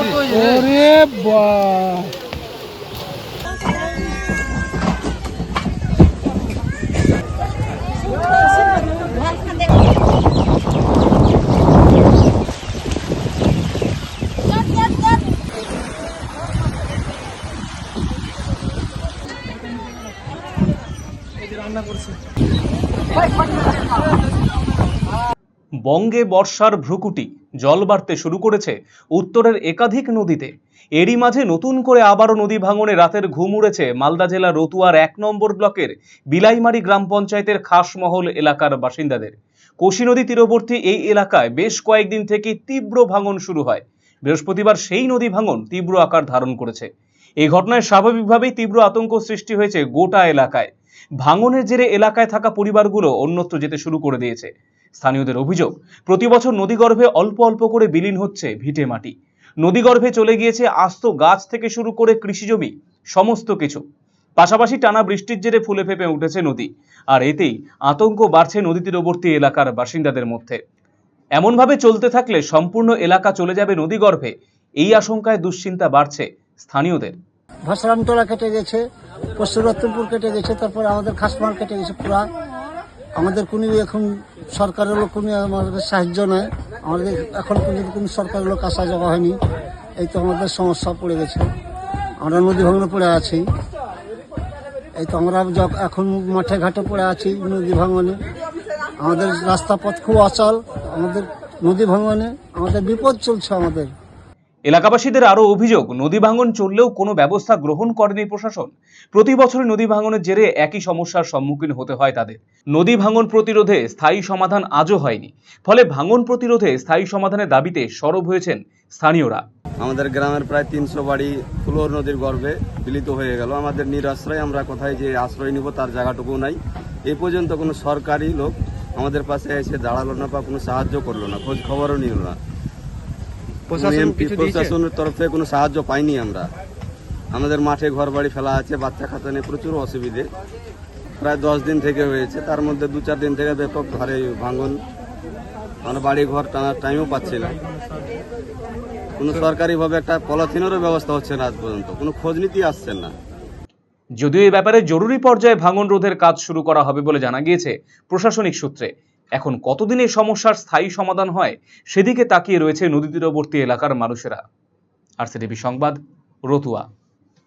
ওরে বা বঙ্গে বর্ষার ভ্রুকুটি, জল বাড়তে শুরু করেছে উত্তরের একাধিক নদীতে। এরই মাঝে নতুন করে আবারও নদী ভাঙনে রাতের ঘুম উড়েছে মালদা জেলা রতুয়ার এক নম্বর ব্লকের বিলাইমারি গ্রাম পঞ্চায়েতের খাসমহল এলাকার বাসিন্দাদের। কোশি নদী তীরবর্তী এই এলাকায় বেশ কয়েকদিন থেকে তীব্র ভাঙন শুরু হয়। বৃহস্পতিবার সেই নদী ভাঙন তীব্র আকার ধারণ করেছে। এই ঘটনায় স্বাভাবিকভাবেই তীব্র আতঙ্ক সৃষ্টি হয়েছে গোটা এলাকায়। ভাঙনের জেরে এলাকায় থাকা পরিবারগুলো অন্যত্র যেতে শুরু করে দিয়েছে। স্থানীয়দের অভিযোগ, প্রতি বছর নদীগর্ভে অল্প অল্প করে বিলীন হচ্ছে ভিটে মাটি। নদীগর্ভে চলে গিয়েছে আস্ত গাছ থেকে শুরু করে কৃষিজমি সমস্ত কিছু। পাশাপাশি টানা বৃষ্টির জেরে ফুলে ফেপে উঠেছে নদী, আর এতেই আতঙ্ক বাড়ছে নদী তীরবর্তী এলাকার বাসিন্দাদের মধ্যে। এমনভাবে চলতে থাকলে সম্পূর্ণ এলাকা চলে যাবে নদীগর্ভে, এই আশঙ্কায় দুশ্চিন্তা বাড়ছে স্থানীয়দের। ভাসরামতলা কেটে গেছে, পশ্চিম রত্নপুর কেটে গেছে, তারপরে আমাদের খাসমাল কেটে গেছে পুরা। আমাদের কোনো এখন সরকারের লোক কোনো আমাদের সাহায্য নেয় আমাদের এখন পর্যন্ত কোনো সরকারের লোক আসা যাওয়া হয়নি। এই তো আমাদের সমস্যা পড়ে গেছে। আমরা নদী ভাঙনে পড়ে আছি। এই তো আমরা এখন মাঠে ঘাটে পড়ে আছি নদী ভাঙনে। আমাদের রাস্তা পথ খুব অচল। আমাদের নদী ভাঙনে আমাদের বিপদ চলছে আমাদের। এলাকাবাসীদের আরও অভিযোগ, নদী ভাঙন চললেও কোনো ব্যবস্থা গ্রহণ করেনি প্রশাসন। প্রতি বছর নদী ভাঙনের জেরে একই সমস্যার সম্মুখীন হতে হয় তাদের। নদী ভাঙন প্রতিরোধে স্থায়ী সমাধান আজও হয়নি। ফলে ভাঙন প্রতিরোধে স্থায়ী সমাধানের দাবিতে সরব হয়েছেন স্থানীয়রা। আমাদের গ্রামের প্রায় তিনশো বাড়ি ফুলোর নদীর গর্ভে বিলিত হয়ে গেল। আমাদের নিরাশ্রয় আমরা কোথায় যে আশ্রয় নিব তার জায়গাটুকু নাই। এ পর্যন্ত কোনো সরকারি লোক আমাদের পাশে এসে দাঁড়াল না বা কোনো সাহায্য করল না খোঁজ খবরও নিল না। প্রশাসনের তরফ থেকে কোনো সাহায্য পাইনি আমরা। আমাদের মাঠে ঘর বাড়ি ফেলা আছে বাচ্চা খাতানে প্রচুর অসুবিধে। প্রায় দশ দিন থেকে হয়েছে তার মধ্যে দু চার দিন থেকে ব্যাপক ঘরে ভাঙন। আমরা বাড়ি ঘর টানার টাইমও পাচ্ছি না। কোনো সরকারিভাবে একটা পলিথিনেরও ব্যবস্থা হচ্ছে না আজ পর্যন্ত। কোনো খোঁজ নীতি আসছেন না। যদিও এই ব্যাপারে জরুরি পর্যায়ে ভাঙন রোধের কাজ শুরু করা হবে বলে জানা গিয়েছে প্রশাসনিক সূত্রে। এখন কতদিনে সমস্যার স্থায়ী সমাধান হয় সেদিকে তাকিয়ে রয়েছে নদী তীরবর্তী এলাকার মানুষেরা। আর সংবাদ, রতুয়া।